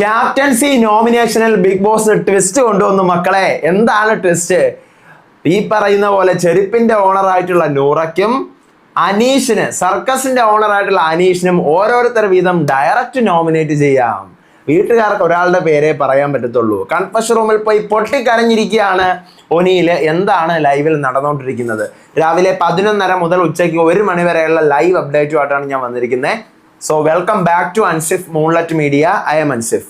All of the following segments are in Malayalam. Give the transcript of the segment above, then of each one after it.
ക്യാപ്റ്റൻസി നോമിനേഷനിൽ ബിഗ് ബോസ് ട്വിസ്റ്റ് കൊണ്ടുവന്നു മക്കളെ. എന്താണ് ട്വിസ്റ്റ് ഈ പറയുന്ന പോലെ ചെരുപ്പിന്റെ ഓണർ ആയിട്ടുള്ള നൂറയ്ക്കും അനീഷിന് സർക്കസിന്റെ ഓണർ ആയിട്ടുള്ള അനീഷിനും ഓരോരുത്തർ വീതം ഡയറക്റ്റ് നോമിനേറ്റ് ചെയ്യാം. വീട്ടുകാർക്ക് ഒരാളുടെ പേരെ പറയാൻ പറ്റത്തുള്ളൂ. കൺഫഷൻ റൂമിൽ പോയി പൊട്ടിക്കരഞ്ഞിരിക്കുകയാണ് ഒനിയിൽ എന്താണ് ലൈവിൽ നടന്നുകൊണ്ടിരിക്കുന്നത്? രാവിലെ പതിനൊന്നര മുതൽ ഉച്ചയ്ക്ക് ഒരു മണിവരെയുള്ള ലൈവ് അപ്ഡേറ്റുമായിട്ടാണ് ഞാൻ വന്നിരിക്കുന്നത്. So welcome back to Ansif moonlight media I'm Ansif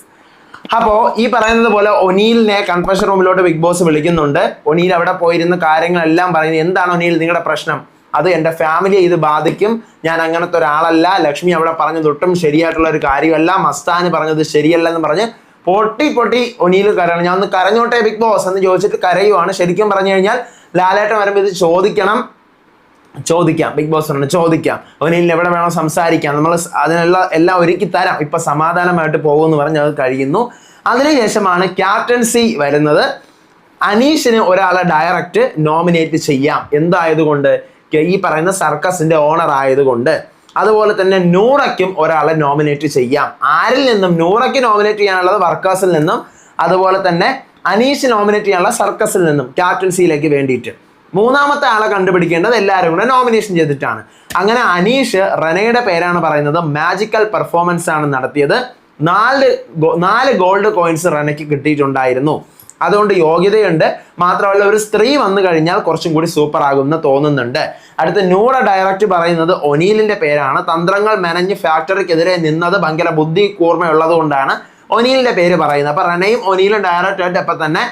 അപ്പോ ഈ പറയുന്നത് പോലെ ഒനീലിനെ കൺഫഷൻ റൂമിലോട്ട് ബിഗ് ബോസ് വിളിക്കുന്നുണ്ട്. ഒനീൽ അവിടെ പോയിരുന്ന കാര്യങ്ങളെല്ലാം പറയുന്നത് എന്താണ് ഒനീൽ നിങ്ങളുടെ പ്രശ്നം? അത് എന്റെ ഫാമിലിയെ ഇത് ബാധിക്കും. ഞാൻ അങ്ങനത്തെ ഒരാളല്ല. ലക്ഷ്മി അവിടെ പറഞ്ഞത് ഒട്ടും ശരിയായിട്ടുള്ള ഒരു കാര്യമല്ല. മസ്താന് പറഞ്ഞത് ശരിയല്ല എന്ന് പറഞ്ഞ് പൊട്ടി പൊട്ടി ഒനീൽ കരയണം. ഞാൻ ഒന്ന് കരഞ്ഞോട്ടെ ബിഗ് ബോസ് എന്ന് ചോദിച്ചിട്ട് കരയുവാണ്. ശരിക്കും പറഞ്ഞു കഴിഞ്ഞാൽ ലാലേട്ടൻ വരുമ്പോൾ ഇത് ചോദിക്കണം. ചോദിക്കാം. ബിഗ് ബോസ് പറഞ്ഞു ചോദിക്കാം. ഒനിലിന് എവിടെ വേണോ സംസാരിക്കാം? നമ്മൾ അതിനുള്ള എല്ലാം ഒരുക്കി തരാം. ഇപ്പൊ സമാധാനമായിട്ട് പോകുമെന്ന് പറഞ്ഞ് അത് കഴിയുന്നു. അതിനുശേഷമാണ് ക്യാപ്റ്റൻസി വരുന്നത്. അനീഷിന് ഒരാളെ ഡയറക്റ്റ് നോമിനേറ്റ് ചെയ്യാം. എന്തായതുകൊണ്ട്? ഈ പറയുന്ന സർക്കസിന്റെ ഓണർ ആയതുകൊണ്ട്. അതുപോലെ തന്നെ നൂറയ്ക്കും ഒരാളെ നോമിനേറ്റ് ചെയ്യാം. ആരിൽ നിന്നും? നൂറയ്ക്ക് നോമിനേറ്റ് ചെയ്യാനുള്ളത് വർക്കേഴ്സിൽ നിന്നും. അതുപോലെ തന്നെ അനീഷ് നോമിനേറ്റ് ചെയ്യാനുള്ള സർക്കസിൽ നിന്നും ക്യാപ്റ്റൻസിയിലേക്ക് വേണ്ടിയിട്ട്. മൂന്നാമത്തെ ആളെ കണ്ടുപിടിക്കേണ്ടത് എല്ലാവരും കൂടെ നോമിനേഷൻ ചെയ്തിട്ടാണ്. അങ്ങനെ അനീഷ് റനയുടെ പേരാണ് പറയുന്നത്. മാജിക്കൽ പെർഫോമൻസ് ആണ് നടത്തിയത്. നാല് നാല് ഗോൾഡ് കോയിൻസ് റനയ്ക്ക് കിട്ടിയിട്ടുണ്ടായിരുന്നു. അതുകൊണ്ട് യോഗ്യതയുണ്ട്. മാത്രമല്ല ഒരു സ്ത്രീ വന്നു കഴിഞ്ഞാൽ കുറച്ചും കൂടി സൂപ്പർ ആകുമെന്ന് തോന്നുന്നുണ്ട്. അടുത്ത നൂറ ഡയറക്റ്റ് പറയുന്നത് ഒനീലിന്റെ പേരാണ്. തന്ത്രങ്ങൾ മെനഞ്ഞ് ഫാക്ടറിക്കെതിരെ നിന്നത് ഭയങ്കര ബുദ്ധി കൂർമ്മയുള്ളത് കൊണ്ടാണ് ഒനീലിന്റെ പേര് പറയുന്നത്. അപ്പൊ റനയും ഒനീലും ഡയറക്റ്റ് ആയിട്ട് തന്നെ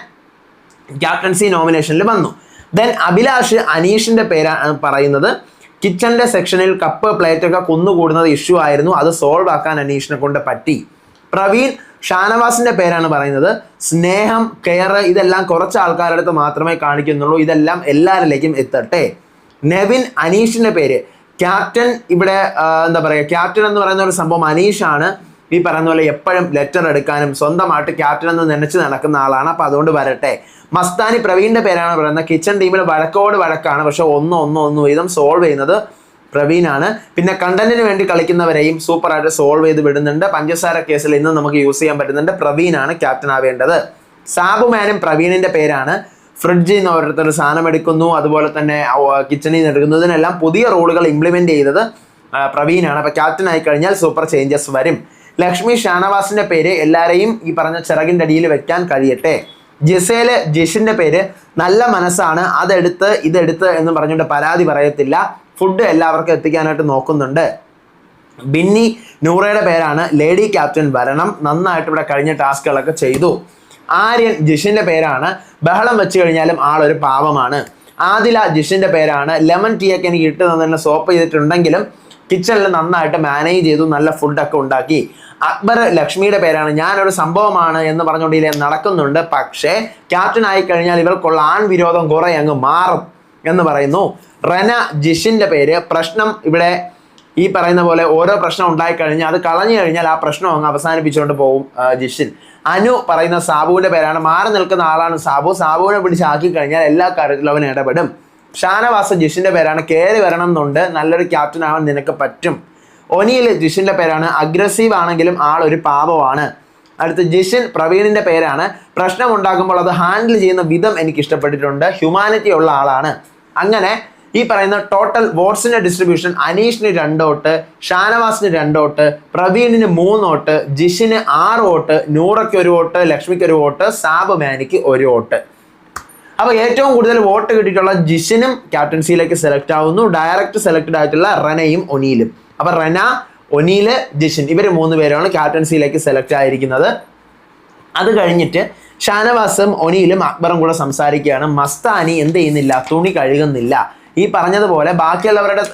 ക്യാപ്റ്റൻസി നോമിനേഷനിൽ വന്നു. ദെൻ അഭിലാഷ് അനീഷിന്റെ പേരാണ് പറയുന്നത്. കിച്ചന്റെ സെക്ഷനിൽ കപ്പ് പ്ലേറ്റ് ഒക്കെ കുന്നുകൂടുന്നത് ഇഷ്യൂ ആയിരുന്നു. അത് സോൾവ് ആക്കാൻ അനീഷിനെ കൊണ്ട് പറ്റി. പ്രവീൺ ഷാനവാസിന്റെ പേരാണ് പറയുന്നത്. സ്നേഹം കെയർ ഇതെല്ലാം കുറച്ച് ആൾക്കാരുടെ അടുത്ത് മാത്രമേ കാണിക്കുന്നുള്ളൂ. ഇതെല്ലാം എല്ലാവരിലേക്കും എത്തട്ടെ. നെവിൻ അനീഷിന്റെ പേര്. ക്യാപ്റ്റൻ ഇവിടെ എന്താ പറയുക ക്യാപ്റ്റൻ എന്ന് പറയുന്ന ഒരു സംഭവം അനീഷാണ്. ഈ പറയുന്ന പോലെ എപ്പോഴും ലെറ്റർ എടുക്കാനും സ്വന്തമായിട്ട് ക്യാപ്റ്റൻ എന്ന് നനച്ച് നടക്കുന്ന ആളാണ്. അപ്പൊ അതുകൊണ്ട് വരട്ടെ. മസ്താനി പ്രവീണിന്റെ പേരാണ് പറയുന്നത്. കിച്ചൺ ടീമിൽ വഴക്കോട് വഴക്കാണ്. പക്ഷെ ഒന്ന് ഒന്ന് ഒന്ന് വീതം സോൾവ് ചെയ്യുന്നത് പ്രവീനാണ് പിന്നെ കണ്ടന്റിന് വേണ്ടി കളിക്കുന്നവരെയും സൂപ്പറായിട്ട് സോൾവ് ചെയ്ത് വിടുന്നുണ്ട്. പഞ്ചസാര കേസിൽ ഇന്ന് നമുക്ക് യൂസ് ചെയ്യാൻ പറ്റുന്നുണ്ട്. പ്രവീനാണ് ക്യാപ്റ്റൻ ആവേണ്ടത്. സാബുമാനും പ്രവീണിന്റെ പേരാണ്. ഫ്രിഡ്ജിൽ നിന്ന് ഓരോരുത്തർ സാധനം എടുക്കുന്നു. അതുപോലെ തന്നെ കിച്ചണിൽ നിന്ന് എടുക്കുന്നതിനെല്ലാം പുതിയ റോളുകൾ ഇംപ്ലിമെന്റ് ചെയ്തത് പ്രവീനാണ് പ്രവീണാണ്. അപ്പൊ ക്യാപ്റ്റൻ ആയി കഴിഞ്ഞാൽ സൂപ്പർ ചേഞ്ചസ് വരും. ലക്ഷ്മി ഷാനവാസിന്റെ പേര് എല്ലാരെയും ഈ പറഞ്ഞ ചിറകിന്റെ അടിയിൽ വെക്കാൻ കഴിയട്ടെ. ജിസേൽ ജിഷിന്റെ പേര് നല്ല മനസ്സാണ് അതെടുത്ത് ഇതെടുത്ത് എന്ന് പറഞ്ഞുകൊണ്ട് പരാതി പറയത്തില്ല. ഫുഡ് എല്ലാവർക്കും എത്തിക്കാനായിട്ട് നോക്കുന്നുണ്ട്. ബിന്നി നൂറയുടെ പേരാണ്. ലേഡി ക്യാപ്റ്റൻ വരണം. നന്നായിട്ട് ഇവിടെ കഴിഞ്ഞ ടാസ്കുകളൊക്കെ ചെയ്തു. ആര്യൻ ജിഷിന്റെ പേരാണ്. ബഹളം വെച്ച് കഴിഞ്ഞാലും ആളൊരു പാവമാണ്. ആദില ജിഷിന്റെ പേരാണ്. ലെമൺ ടീ ഒക്കെ എനിക്ക് ഇട്ട് തന്നെ സോപ്പ് ചെയ്തിട്ടുണ്ടെങ്കിലും കിച്ചണിൽ നന്നായിട്ട് മാനേജ് ചെയ്തു നല്ല ഫുഡൊക്കെ ഉണ്ടാക്കി. അക്ബർ ലക്ഷ്മിയുടെ പേരാണ്. ഞാനൊരു സംഭവമാണ് എന്ന് പറഞ്ഞുകൊണ്ട് നടക്കുന്നുണ്ട്. പക്ഷേ ക്യാപ്റ്റൻ ആയി കഴിഞ്ഞാൽ ഇവർക്കുള്ള ആൺ വിരോധം കുറെ അങ്ങ് മാറും എന്ന് പറയുന്നു. റന ജിഷിന്റെ പേര്. പ്രശ്നം ഇവിടെ ഈ പറയുന്ന പോലെ ഓരോ പ്രശ്നം ഉണ്ടായിക്കഴിഞ്ഞാൽ അത് കളഞ്ഞു കഴിഞ്ഞാൽ ആ പ്രശ്നം അങ്ങ് അവസാനിപ്പിച്ചുകൊണ്ട് പോകും ജിഷിൻ. അനു പറയുന്ന സാബുവിന്റെ പേരാണ്. മാറി നിൽക്കുന്ന ആളാണ് സാബു. സാബുവിനെ പിടിച്ചാക്കി കഴിഞ്ഞാൽ എല്ലാ കാര്യത്തിലും അവൻ ഇടപെടും. ഷാനവാസ് ജിഷിന്റെ പേരാണ് കയറി വരണം എന്നുണ്ട്. നല്ലൊരു ക്യാപ്റ്റൻ ആവാൻ നിനക്ക് പറ്റും. ഒനിയിൽ ജിഷിന്റെ പേരാണ്. അഗ്രസീവ് ആണെങ്കിലും ആൾ ഒരു പാപമാണ് അടുത്ത് ജിഷിൻ പ്രവീണിന്റെ പേരാണ്. പ്രശ്നം ഉണ്ടാക്കുമ്പോൾ അത് ഹാൻഡിൽ ചെയ്യുന്ന വിധം എനിക്ക് ഇഷ്ടപ്പെട്ടിട്ടുണ്ട്. ഹ്യൂമാനിറ്റി ഉള്ള ആളാണ്. അങ്ങനെ ഈ പറയുന്ന ടോട്ടൽ വോട്ട്സിന്റെ ഡിസ്ട്രിബ്യൂഷൻ അനീഷിന് രണ്ട് വോട്ട് ഷാനവാസിന് രണ്ട് വോട്ട് പ്രവീണിന് മൂന്ന് വോട്ട് ജിഷിന് ആറ് വോട്ട് നൂറയ്ക്ക് ഒരു വോട്ട് ലക്ഷ്മിക്ക് ഒരു വോട്ട് സാബ് മാനിക്ക് ഒരു വോട്ട്. അപ്പൊ ഏറ്റവും കൂടുതൽ വോട്ട് കിട്ടിയിട്ടുള്ള ജിഷനും ക്യാപ്റ്റൻസിയിലേക്ക് സെലക്ട് ആവുന്നു. ഡയറക്റ്റ് സെലക്ടഡ് ആയിട്ടുള്ള റനയും ഒനീലും അപ്പോൾ റന ഒനീൽ ജിഷൻ ഇവർ മൂന്ന് പേരാണ് ക്യാപ്റ്റൻസിയിലേക്ക് സെലക്ട് ആയിരിക്കുന്നത്. അത് കഴിഞ്ഞിട്ട് ഷാനവാസും ഒനീലും അക്ബറും കൂടെ സംസാരിക്കുകയാണ്. മസ്താനി എന്ത് ചെയ്യുന്നില്ല? തുണി കഴുകുന്നില്ല. ഈ പറഞ്ഞതുപോലെ ബാക്കിയുള്ളവരുടെ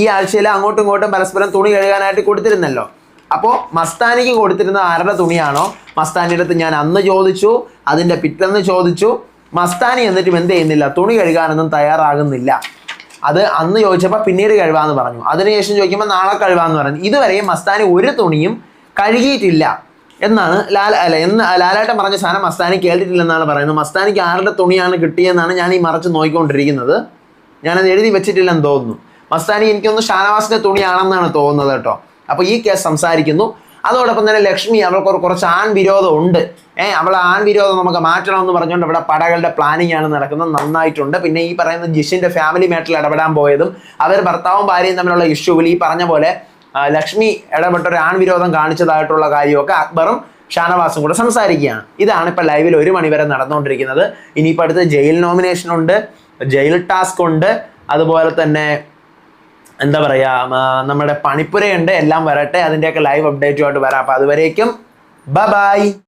ഈ ആഴ്ചയിൽ അങ്ങോട്ടും ഇങ്ങോട്ടും പരസ്പരം തുണി കഴുകാനായിട്ട് കൊടുത്തിരുന്നല്ലോ. അപ്പോൾ മസ്താനിക്ക് കൊടുത്തിരുന്ന ആരുടെ തുണിയാണോ? മസ്താനിയുടെ അടുത്ത് ഞാൻ അന്ന് ചോദിച്ചു അതിന്റെ പിറ്റന്ന് ചോദിച്ചു. മസ്താനി എന്നിട്ടും എന്ത് ചെയ്യുന്നില്ല? തുണി കഴുകാനൊന്നും തയ്യാറാകുന്നില്ല. അത് അന്ന് ചോദിച്ചപ്പോൾ പിന്നീട് കഴുകാന്ന് പറഞ്ഞു. അതിനുശേഷം ചോദിക്കുമ്പോൾ നാളെ കഴുകാന്ന് പറഞ്ഞു. ഇതുവരെയും മസ്താനി ഒരു തുണിയും കഴുകിയിട്ടില്ല എന്നാണ് ലാൽ അല്ല എന്ന് ലാലേട്ടൻ പറഞ്ഞ സാധനം മസ്താനി കേട്ടിട്ടില്ലെന്നാണ് പറയുന്നത്. മസ്താനിക്ക് ആരുടെ തുണിയാണ് കിട്ടിയെന്നാണ് ഞാൻ ഈ മറച്ച് നോക്കിക്കൊണ്ടിരിക്കുന്നത്. ഞാനത് എഴുതി വെച്ചിട്ടില്ലെന്ന് തോന്നുന്നു. മസ്താനി എനിക്കൊന്ന് ഷാനവാസിന്റെ തുണിയാണെന്നാണ് തോന്നുന്നത് കേട്ടോ. അപ്പോൾ ഈ കേസ് സംസാരിക്കുന്നു. അതോടൊപ്പം തന്നെ ലക്ഷ്മി അവൾക്ക് കുറച്ച് ആൺ വിരോധം ഉണ്ട് ഏഹ് അവൾ ആൺ വിരോധം നമുക്ക് മാറ്റണം എന്ന് പറഞ്ഞുകൊണ്ട് ഇവിടെ പടകളുടെ പ്ലാനിങ് ആണ് നടക്കുന്നത്. നന്നായിട്ടുണ്ട്. പിന്നെ ഈ പറയുന്ന ജിഷിന്റെ ഫാമിലി മാറ്ററിൽ ഇടപെടാൻ പോയതും അവർ ഭർത്താവും ഭാര്യയും തമ്മിലുള്ള ഇഷ്യൂവിൽ ഈ പറഞ്ഞ പോലെ ലക്ഷ്മി ഇടപെട്ട ഒരു ആൺ വിരോധം കാണിച്ചതായിട്ടുള്ള കാര്യമൊക്കെ അക്ബറും ഷാനവാസും കൂടെ സംസാരിക്കുകയാണ്. ഇതാണ് ഇപ്പൊ ലൈവിൽ ഒരു മണിവരെ നടന്നുകൊണ്ടിരിക്കുന്നത്. ഇനിയിപ്പോൾ അടുത്ത് ജയിൽ നോമിനേഷൻ ഉണ്ട് ജയിൽ ടാസ്ക് ഉണ്ട്. അതുപോലെ തന്നെ എന്താ പറയാ നമ്മുടെ പണിപ്പുരയുണ്ട് എല്ലാം വരട്ടെ അതിന്റെയൊക്കെ ലൈവ് അപ്ഡേറ്റുമായിട്ട് വരാം. അപ്പോൾ അതുവരേക്കും ബ ബൈ